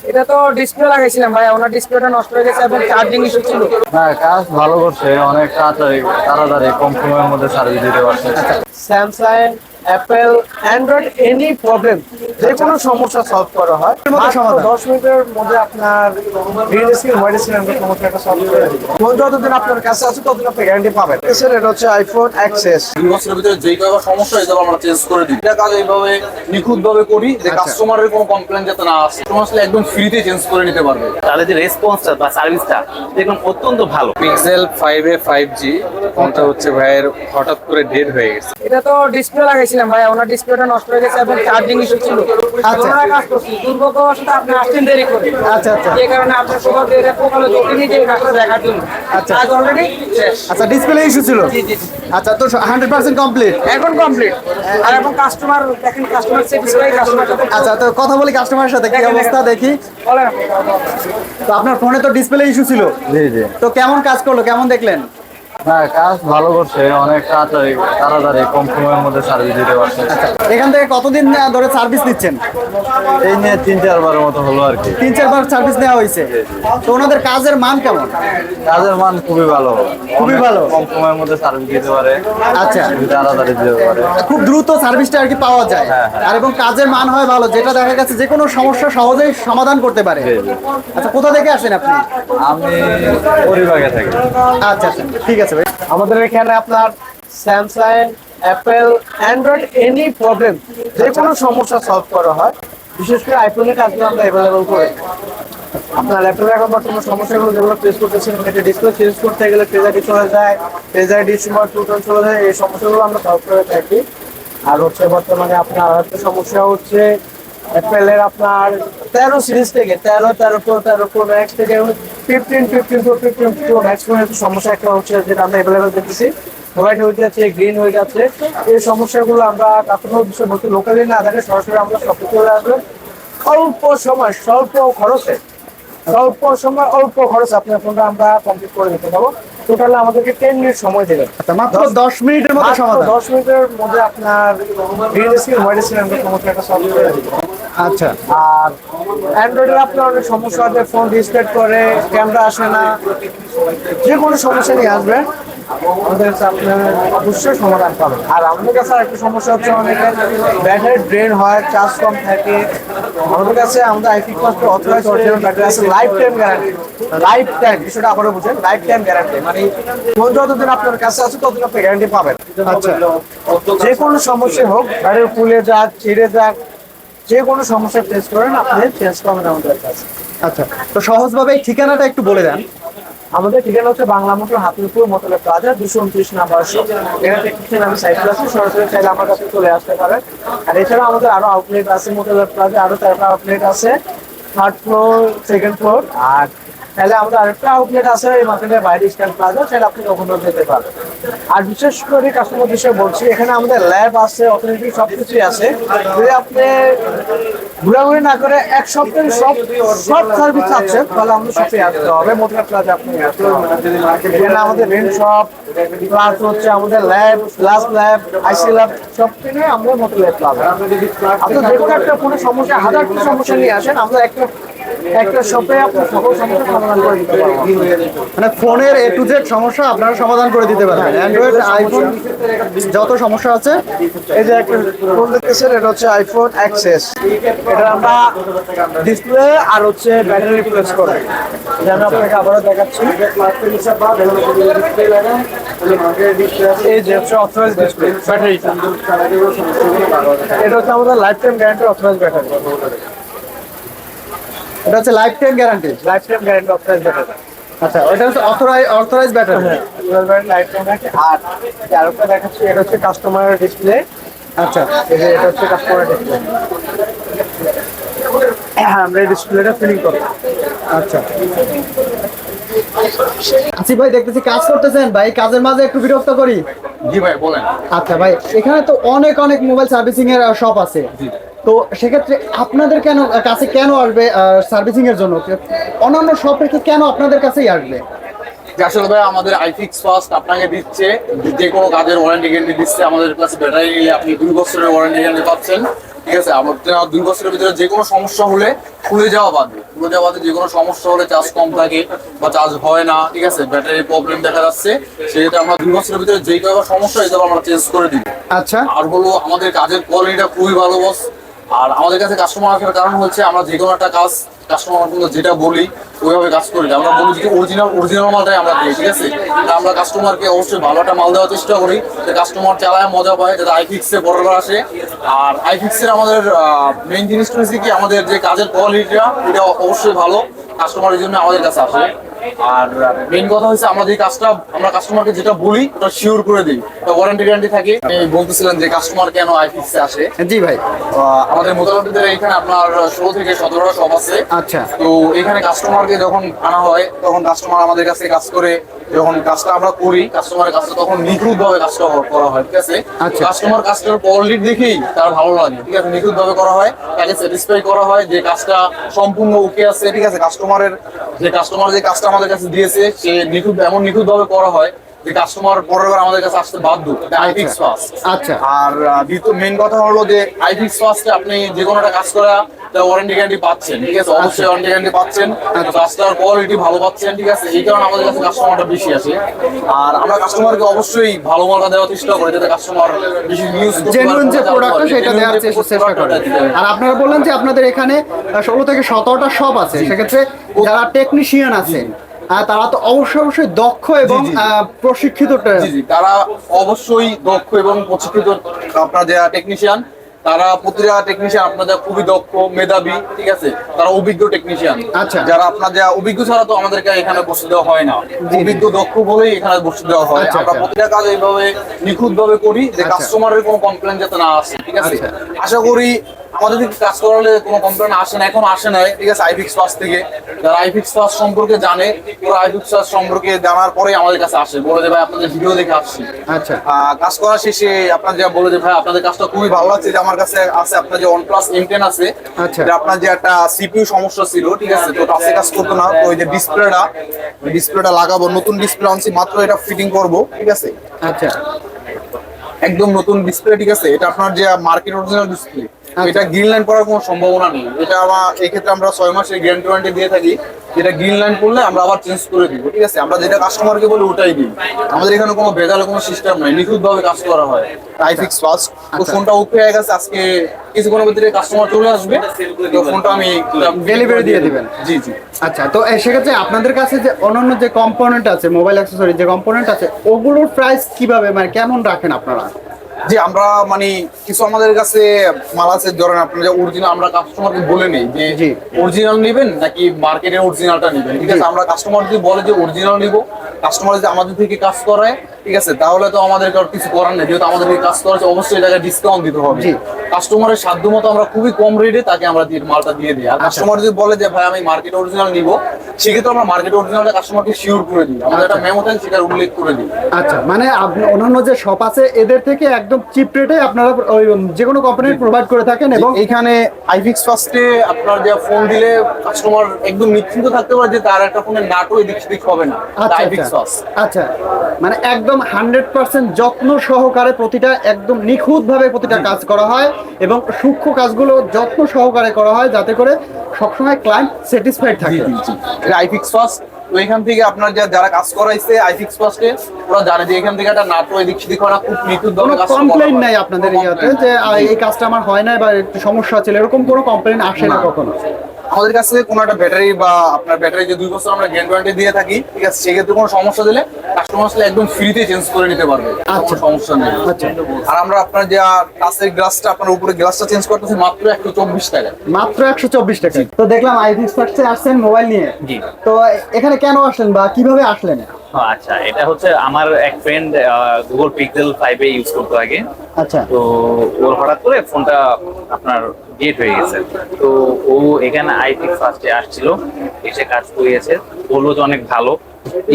এটা তো ডিসপ্লে লাগাইছিলাম ভাই ওনার ডিসপ্লেটা নষ্ট হয়ে গেছে এবং চার্জিং ইস্যু ছিল। হ্যাঁ কাজ ভালো করছে অনেক তাড়াতাড়ি তাড়াতাড়ি কম সময়ের মধ্যে সার্ভিস দিতে পারছে। Samsung Apple Android any problem যে কোনো সমস্যা সলভ করা হয়। দশ মিনিটের মধ্যে আপনার গ্রিন স্ক্রিন হোয়াইট স্ক্রিন সমস্যাটা সলভ করে দিই। ফোন যতদিন আপনার কাছে আছে ততদিন আপনি গ্যারান্টি পাবেন। এসের এটা হচ্ছে আইফোন অ্যাক্সেস দুই বছরের ভিতরে যেই কয়বার সমস্যা এগুলো আমরা চেঞ্জ করে দিই। এটা কাজ এইভাবে নিখুঁত ভাবে করি যে কাস্টমারের কোনো কমপ্লেন যাতে না আসে কাস্টমার আসলে একদম ফ্রিতে চেঞ্জ করে নিতে পারবে। তাদের যে রেসপন্সটা বা সার্ভিসটা দেখলাম অত্যন্ত ভালো। Pixel five A five G ফোনটা হচ্ছে ভাইয়ের হঠাৎ করে ডেড হয়ে গেছে। এটা তো ডিসপ্লে লাগাইছিলাম ভাই ওনার ডিসপ্লেটা নষ্ট হয়ে গেছে এবং চার্জিং ইস্যু ছিল। ওনারা কাজ করছে। দুর্ভাগ্যবশত আপনি আসছেন দেরি করে। আচ্ছা, আচ্ছা। যে কারণে আপনার সবার দেরি পোকালো দোকানে যে কাজটা দেখার জন্য। আচ্ছা। কাজ অলরেডি আচ্ছা ডিসপ্লে ইস্যু ছিল? জি, জি, জি। আচ্ছা তো হান্ড্রেড পার্সেন্ট কমপ্লিট এখন কমপ্লিট আর এখন কাস্টমার দেখেন কাস্টমার স্যাটিসফাই কাস্টমার আচ্ছা তো কথা বলি কাস্টমারের সাথে কি অবস্থা দেখি? বলেন। তো আপনার ফোনে তো ডিসপ্লে ইস্যু ছিল? জি জি। তো কেমন কাজ করল? কেমন দেখলেন? হ্যাঁ কাজ ভালো করছে অনেক তাড়াতাড়ি তাড়াতাড়ি কম সময়ের মধ্যে সার্ভিস দিতে পারছে। এখান থেকে কতদিন ধরে সার্ভিস নিচ্ছেন? এই নিয়ে তিন চারবারের মতো হলো আর কি। তিন চারবার সার্ভিস নেওয়া হয়েছে। তো ওনাদের কাজের মান কেমন? কাজের মান খুবই ভালো। খুবই ভালো। কম সময়ের মধ্যে সার্ভিস দিতে পারে। আচ্ছা। তাড়াতাড়ি দিতে পারে। খুব দ্রুত সার্ভিসটা আর কি পাওয়া যায়। আর এবং কাজের মান হয় ভালো যেটা দেখা গেছে যে কোনো সমস্যা সহজেই সমাধান করতে পারে। আচ্ছা কোথা থেকে আসেন আপনি? আমি পরিবাগে থাকি। আচ্ছা আচ্ছা ঠিক আছে। ভাই। আমাদের এখানে আপনার Samsung Apple Android any problem যে কোনো সমস্যা সলভ করা হয়, বিশেষ করে আইফোনের কাজগুলো আমরা অ্যাভেলেবল করি আপনার ল্যাপটপে এখন বর্তমান সমস্যাগুলো যেগুলো ফেস করতেছেন এটা ডিসপ্লে চেঞ্জ করতে গেলে ফেজ আইডি চলে যায় ফেজ আইডি সময় টুটন চলে যায়, এই সমস্যাগুলো আমরা সলভ করে থাকি। আর হচ্ছে বর্তমানে আপনার আরেকটা সমস্যা হচ্ছে অ্যাপেলের আপনার তেরো সিরিজ থেকে, তেরো তেরো প্রো তেরো ম্যাক্স থেকে ফিফটিন ফিফটিন ফিফটিন ম্যাক্স সমস্যা একটা হচ্ছে যেটা আমরা অ্যাভেলেবেল দেখতেছি। হোয়াইট হয়ে যাচ্ছে গ্রিন হয়ে যাচ্ছে এই সমস্যাগুলো আমরা কাস্টমার লোকালি না দেখে সরাসরি আমরা সব চলে আসবে। অল্প সময়, স্বল্প খরচে, স্বল্প সময়, অল্প খরচ আপনার ফোনটা আমরা কমপ্লিট করে দিতে পারব। টোটাল আমাদেরকে টেন মিনিট সময় দেবেন মাত্র দশ মিনিটের মধ্যে সমাধান। দশ মিনিটের মধ্যে আপনার গ্রিন স্ক্রিন হোয়াইট স্ক্রিন আমরা সমস্যাটা সলভ করে দিব। আচ্ছা। আর অ্যান্ড্রয়েডের আপনার অনেক সমস্যা আছে ফোন রিস্টার্ট করে ক্যামেরা আসে না। যে কোনো সমস্যা নিয়ে আসবেন। আমাদের কাছে আপনার অবশ্যই সমাধান পাবেন। আর আমাদের কাছে আর একটা সমস্যা হচ্ছে অনেকের ব্যাটারি ড্রেন হয় চার্জ কম থাকে। আমাদের কাছে আমাদের IP cost authorise original battery আছে life time guarantee life time বিষয়টা আবারও বুঝেন লাইফ টাইম গ্যারান্টি মানে ফোন যতদিন আপনার কাছে আছে ততদিন আপনি গ্যারান্টি পাবেন। আচ্ছা। যে কোনো সমস্যা হোক গাড়ির ফুলে যাক ছিঁড়ে যাক যে কোনো সমস্যা ফেস করেন আপনি চেঞ্জ করবেন আমাদের কাছে। আচ্ছা। তো সহজভাবে এই ঠিকানাটা একটু বলে দেন। আমাদের ঠিকানা হচ্ছে Bangla motor Hatipur motor plaza দুশো উনত্রিশ নাম্বার এখানে আমি সাইকেল সরাসরি চাইলে আমার কাছে চলে আসতে পারেন। আর এছাড়া আমাদের আরও আউটলেট আছে মোটর প্লাজা আরও চারটা আউটলেট আছে থার্ড ফ্লোর সেকেন্ড ফ্লোর আর তাহলে আমাদের আরেকটা আউটলেট আছে, এই মার্কেটের বাইরে স্ট্যান্ড প্লাজা চাইলে আপনি ওখানে যেতে পারেন আর বিশেষ করে কাস্টমার বিষয়ে বলছি, এখানে আমাদের ল্যাব আছে অথরিটি সব কিছুই আছে। যদি আপনি ঘোরাঘুরি না করে এক সপ্তাহে সব সব সার্ভিস চাচ্ছেন তাহলে আমাদের শপে আসতে হবে। মোটর প্লাজা আপনি এখানে আমাদের রেন্ট শপ প্লাস হচ্ছে আমাদের lab glass lab IC lab সব থেকে আমরা মোটর ল্যাব প্লাজা আপনি যে কোনো একটা কোনো সমস্যা, হাজারটা সমস্যা নিয়ে আসেন, আমরা একটা একটা শপে আপনার সকল সমস্যার সমাধান করে দিতে পারব। মানে ফোনের এ টু জেড সমস্যা আপনারা সমাধান করে দিতে পারবেন। অ্যান্ড্রয়েড আইফোন যত সমস্যা আছে। এই যে একটা ফোন দেখতেছেন এটা হচ্ছে আইফোন অ্যাক্সেস এটা আমরা ডিসপ্লে আর হচ্ছে ব্যাটারি রিপ্লেস করে। এটা আমি আপনাকে আবারও দেখাচ্ছি। এই যে হচ্ছে অথরাইজ ডিসপ্লে ব্যাটারিটা এটা হচ্ছে আমাদের life time guarantee authorize battery এটা হচ্ছে lifetime guarantee lifetime guarantee authorize battery আচ্ছা ওটা হচ্ছে authorize authorize battery lifetime guarantee আর যে আরেকটা দেখাচ্ছি এটা হচ্ছে কাস্টমার ডিসপ্লে আচ্ছা। এই যে এটা হচ্ছে কাস্টমার ডিসপ্লে আমরা এই ডিসপ্লেটা ফিলিং করব। আচ্ছা। আসিফ ভাই দেখতেছি কাজ করতেছেন। ভাই কাজের মাঝে একটু বিরক্ত করি। জি ভাই বলেন। আচ্ছা ভাই এখানে তো অনেক অনেক মোবাইল সার্ভিসিং এর শপ আছে তো সেক্ষেত্রে আপনাদের কেন কাছে কেন আসবে সার্ভিসিং এর জন্য? অন্যান্য শপ রেখে কেন আপনাদের কাছেই আসবে? যে আসলে ভাই আমাদের আইফিক্স ফার্স্ট আপনাকে দিচ্ছে যে কোনো কাজের ওয়ারেন্টি গ্যারান্টি দিচ্ছে আমাদের কাছে ব্যাটারি নিলে আপনি দুই বছরের ওয়ারেন্টি গ্যারান্টি পাচ্ছেন ঠিক আছে? আমার দুই বছরের ভিতরে যে কোনো সমস্যা হলে খুলে যাওয়া বাদে খুলে যাওয়া বাদে যে কোনো সমস্যা হলে চার্জ কম থাকে বা চার্জ হয় না ঠিক আছে? ব্যাটারি প্রবলেম দেখা যাচ্ছে সেক্ষেত্রে আমরা দুই বছরের ভিতরে যে কোনো সমস্যা এটা আমরা চেঞ্জ করে দিই আচ্ছা। আর হলো আমাদের কাজের কোয়ালিটিটা খুবই ভালো বস আর আমাদের কাছে কাস্টমার আসার কারণ হচ্ছে আমরা যে কোনো একটা কাজ কাস্টমার যেটা বলি, ওইভাবে কাজ করি আমরা বলি যে অরিজিনাল অরিজিনাল মালটাই আমরা দিই, ঠিক আছে? আমরা কাস্টমারকে অবশ্যই ভালো একটা মাল দেওয়ার চেষ্টা করি, যে কাস্টমার চালায়, মজা পায়, যাতে আইফিক্সে বরাবর আসে। আর আইফিক্সের আমাদের মেইন জিনিসটা হচ্ছে কি, আমাদের যে কাজের কোয়ালিটিটা এটা অবশ্যই ভালো কাস্টমারের জন্য আমাদের কাছে আসে। আর মেইন কথা হচ্ছে আমরা যে কাজটা আমরা কাস্টমারকে যেটা বলি ওটা শিওর করে দিই। ওয়ারেন্টি গ্যারান্টি থাকে। আপনি বলতেছিলেন যে কাস্টমার কেন আইফিক্সে আসে। জি ভাই। আমাদের মোটামুটিদের এখানে আপনার ষোলো থেকে সতেরোটা শপ আছে। আচ্ছা। তো এখানে কাস্টমারকে যখন আনা হয় তখন কাস্টমার আমাদের কাছে কাজ করে যখন কাজটা আমরা করি কাস্টমারের কাজটা তখন নিখুঁত ভাবে কাজটা করা হয় ঠিক আছে। কাস্টমার কাজটার কোয়ালিটি দেখেই তার ভালো লাগে ঠিক আছে? নিখুঁত ভাবে করা হয় তাকে স্যাটিসফাই করা হয় যে কাজটা সম্পূর্ণ ওকে আছে ঠিক আছে? কাস্টমারের যে কাস্টমার যে কাজটা আমাদের কাছে দিয়েছে সে নিখুঁত এমন নিখুঁত ভাবে করা হয় যে কাস্টমার আমাদের কাছে আসতে বাধ্য। আইফিক্স ফাস্ট আচ্ছা। আর দ্বিতীয় মেন কথা হলো যে আইফিক্স আপনি যে কোনো একটা কাজ করা ওয়ারেন্টি গ্যারান্টি পাচ্ছেন ঠিক আছে? অবশ্যই ওয়ারেন্টি গ্যারান্টি পাচ্ছেন। কাজটার কোয়ালিটি ভালো পাচ্ছেন ঠিক আছে? এই কারণে আমাদের কাছে কাস্টমারটা বেশি আসে। আর আমরা কাস্টমারকে অবশ্যই ভালো মালটা দেওয়ার চেষ্টা করি যাতে কাস্টমার বেশি ইউজ জেনুইন যে প্রোডাক্টটা সেটা দেওয়ার চেষ্টা করেন। আর আপনারা বললেন যে আপনাদের এখানে ষোলো থেকে সতেরোটা শপ আছে। সেক্ষেত্রে যারা টেকনিশিয়ান আছে আহ, তারা তো অবশ্যই অবশ্যই দক্ষ এবং প্রশিক্ষিত তারা অবশ্যই দক্ষ এবং প্রশিক্ষিত আপনার যারা টেকনিশিয়ান তারা প্রতিটা টেকনিশিয়ান আপনাদের খুবই দক্ষ মেধাবী ঠিক আছে তারা অভিজ্ঞ টেকনিশিয়ান আচ্ছা। যারা আপনার যা অভিজ্ঞ ছাড়া তো আমাদেরকে এখানে বসে দেওয়া হয় না অভিজ্ঞ দক্ষ বলেই এখানে বসে দেওয়া হয় আচ্ছা, আমরা আচ্ছা। প্রতিটা কাজ এইভাবে নিখুঁত ভাবে করি যে আচ্ছা। কাস্টমারের কোনো কমপ্লেন যাতে না আসে ঠিক আছে আচ্ছা। আশা করি আমাদের দিকে কাজ করালে কোনো কমপ্লেন আসে না এখন আসে না ঠিক আছে আইফিক্স পাস থেকে। যারা আইফিক্স পাস সম্পর্কে জানে পুরো আইফিক্স পাস সম্পর্কে জানার পরে আমাদের কাছে আসে। বলে যে ভাই আপনাদের ভিডিও দেখে আসছি। আচ্ছা। কাজ করা শেষে আপনার যা বলে যে ভাই আপনাদের কাজটা খুবই ভালো লাগছে যে আমার কাছে আছে আপনার যে ওয়ান প্লাস এম টেন আছে আচ্ছা। আপনার যে একটা সিপিইউ সমস্যা ছিল ঠিক আছে তো টাচে কাজ করতো না। তো ওই যে ডিসপ্লেটা ডিসপ্লেটা লাগাবো নতুন ডিসপ্লে আনছি মাত্র এটা ফিটিং করব ঠিক আছে? আচ্ছা। একদম নতুন ডিসপ্লে ঠিক আছে? এটা আপনার যে মার্কেট অরিজিনাল ডিসপ্লে। এটা গ্রিন লাইন পড়ার কোনো সম্ভাবনা নেই। এটা আমার এই ক্ষেত্রে আমরা ছয় মাসের গ্যারান্টি ওয়ারেন্টি দিয়ে থাকি। যেটা গ্রিন লাইন পড়লে আমরা আবার চেঞ্জ করে দিব ঠিক আছে? আমরা যেটা কাস্টমারকে বলি ওটাই দিই। আমাদের এখানে কোনো ভেজালের কোনো সিস্টেম নাই নিখুঁত ভাবে কাজ করা হয়। আইফিক্স ফাস্ট তো আচ্ছা। ফোনটা ওকে হয়ে গেছে আজকে কিছুক্ষণের ভিতরে কাস্টমার চলে আসবে। তো ফোনটা আমি Delivery দিয়ে দিবেন। জি জি। আচ্ছা তো সেক্ষেত্রে আপনাদের কাছে যে অন্যান্য যে কম্পোনেন্ট আছে মোবাইল অ্যাক্সেসরি যে কম্পোনেন্ট আছে ওগুলোর প্রাইস কীভাবে মানে কেমন রাখেন আপনারা? যে আমরা মানে কিছু আমাদের কাছে মাল আছে ধরেন আপনার যে অরিজিনাল আমরা কাস্টমারকে বলে নেই যে। অরিজিনাল নেবেন নাকি মার্কেটের অরিজিনালটা নেবেন? ঠিক আছে আমরা কাস্টমার যদি বলে যে অরিজিনাল নিব। কাস্টমার যে আমাদের থেকে কাজ করায় ঠিক আছে তাহলে তো আমাদের আর কিছু করার নেই। যেহেতু আমাদের কাজ করাচ্ছে অবশ্যই এটাকে ডিসকাউন্ট দিতে হবে। জি। কাস্টমারের সাধ্য মতো আমরা খুবই কম রেটে তাকে আমরা মালটা দিয়ে দিই। আর কাস্টমার যদি বলে যে ভাই আমি মার্কেট অরিজিনাল নিব সেক্ষেত্রে আমরা মার্কেট অরিজিনালটা কাস্টমারকে শিওর করে দিই। আমাদের একটা মেমো থাকে সেটা উল্লেখ করে দিই। আচ্ছা মানে অন্যান্য যে শপ আছে এদের থেকে একদম চিপ রেটে আপনারা যে কোনো কোম্পানির প্রোভাইড করে থাকেন এবং এইখানে আইফিক্স ফার্স্টে আপনার যে ফোন দিলে কাস্টমার একদম নিশ্চিন্ত থাকতে পারে যে তার একটা ফোনের নাটও এদিক সেদিক হবে না। আচ্ছা আইফিক্স আচ্ছা। আচ্ছা মানে একদম হান্ড্রেড পার্সেন্ট যত্ন সহকারে প্রতিটা একদম নিখুঁত ভাবে প্রতিটা কাজ করা হয় এবং সূক্ষ্ম কাজগুলো যত্ন সহকারে করা হয় যাতে করে সবসময় ক্লায়েন্ট স্যাটিসফাইড থাকে। আইফিক্স ফার্স্ট তো এখান থেকে আপনার যারা কাজ করাইছে আইফিক্স ফার্স্টে ওরা জানে যে এখান থেকে একটা নাটও এদিক সেদিক না খুব নিখুঁত কোনো কমপ্লেন নাই আপনাদের ইয়াতে যে এই কাজটা আমার হয় না বা একটু সমস্যা ছিল এরকম কোনো কমপ্লেন আসে না। কখনো। আমাদের কাছ থেকে কোনো একটা ব্যাটারি বা আপনার ব্যাটারি যে দুই বছর আমরা গ্যারান্টি ওয়ারেন্টি দিয়ে থাকি ঠিক আছে? সেক্ষেত্রে কোনো সমস্যা দিলে কাস্টমার আসলে একদম ফ্রিতে চেঞ্জ করে নিতে পারবে। আচ্ছা। সমস্যা নেই। আচ্ছা। আর আমরা আপনার যে কাছের গ্লাসটা আপনার উপরে গ্লাসটা চেঞ্জ করতেছি মাত্র একশো চব্বিশ টাকা মাত্র একশো চব্বিশ টাকা তো দেখলাম আইফিক্স ফার্স্টে আসছেন মোবাইল নিয়ে। তো এখানে কেন আসলেন বা কীভাবে আসলেন? আচ্ছা এটা হচ্ছে আমার এক ফ্রেন্ড গুগল পিক্সেল ফাইভে ইউজ করতো আগে। আচ্ছা। তো ওর হঠাৎ করে ফোনটা আপনার ডেট হয়ে গেছে। তো ও এখানে আইটি ফার্স্টে আসছিল এসে কাজ করিয়েছে বলল যে অনেক ভালো।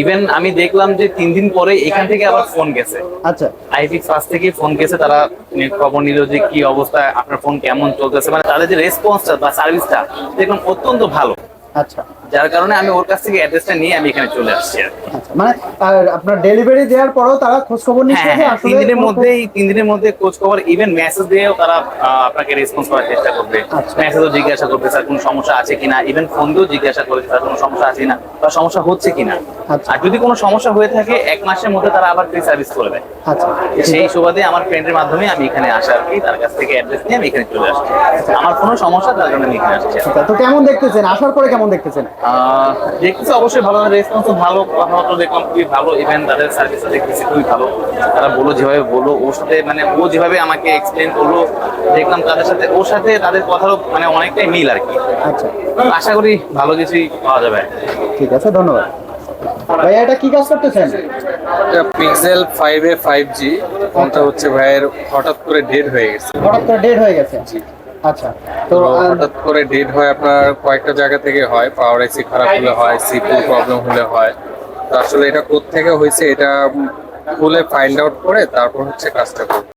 ইভেন আমি দেখলাম যে তিন দিন পরে এখান থেকে আবার ফোন গেছে। আচ্ছা। আইফিক্স ফার্স্ট থেকে ফোন গেছে তারা খবর নিল যে কি অবস্থা আপনার ফোন কেমন চলতেছে। মানে তাদের যে রেসপন্সটা বা সার্ভিসটা দেখলাম অত্যন্ত ভালো। আচ্ছা। যার কারণে আমি ওর কাছ থেকে অ্যাড্রেসটা নিয়ে আমি এখানে চলে আসছি আর আচ্ছা মানে আর আপনার ডেলিভারি দেওয়ার পরেও তারা খোঁজ খবর নিচ্ছে হ্যাঁ যে হ্যাঁ, আসলে তিন দিনের মধ্যেই তিন দিনের মধ্যে খোঁজ খবর ইভেন মেসেজ দিয়েও তারা আপনাকে রেসপন্স করার চেষ্টা করবে। আচ্ছা। মেসেজও জিজ্ঞাসা করবে স্যার কোনো সমস্যা আছে কিনা? ইভেন ফোন দিয়েও জিজ্ঞাসা করবে স্যার কোনো সমস্যা আছে কিনা? বা সমস্যা হচ্ছে কিনা? আচ্ছা। আর যদি কোনো সমস্যা হয়ে থাকে এক মাসের মধ্যে তারা আবার ফ্রি সার্ভিস করবে আচ্ছা সেই সুবাদে আমার ফ্রেন্ডের মাধ্যমে আমি এখানে আসা আর কি তার কাছ থেকে অ্যাড্রেস নিয়ে আমি এখানে চলে আসছি। আমার কোনো সমস্যা তার জন্য আমি এখানে আসছি। আচ্ছা, তো কেমন দেখতেছেন? আসার পরে কেমন দেখতেছেন? দেখতেছি অবশ্যই ভালো রেসপন্স ভালো কথাবার্তা দেখলাম খুবই ভালো ইভেন তাদের সার্ভিসও দেখতেছি খুবই ভালো। তারা বলল যেভাবে বলল ওর সাথে মানে ও যেভাবে আমাকে এক্সপ্লেন করল দেখলাম তাদের সাথে ওর সাথে তাদের কথারও মানে অনেকটাই মিল আর কি। আচ্ছা। আশা করি ভালো কিছুই পাওয়া যাবে। ঠিক আছে ধন্যবাদ। ভাইয়া এটা কি কাজ করতেছেন? Pixel five A five G ফোনটা হচ্ছে ভাইয়ের হঠাৎ করে ডেড হয়ে গেছে। হঠাৎ করে ডেড হয়ে গেছে। আচ্ছা তো হঠাৎ করে ডেট হয় আপনার কয়েকটা জায়গা থেকে হয় পাওয়ার আইসি খারাপ হলে হয় সিপিউ প্রবলেম হলে হয়। তো আসলে এটা কোথা থেকে হয়েছে এটা খুলে ফাইন্ড আউট করে তারপর হচ্ছে কাজটা করব।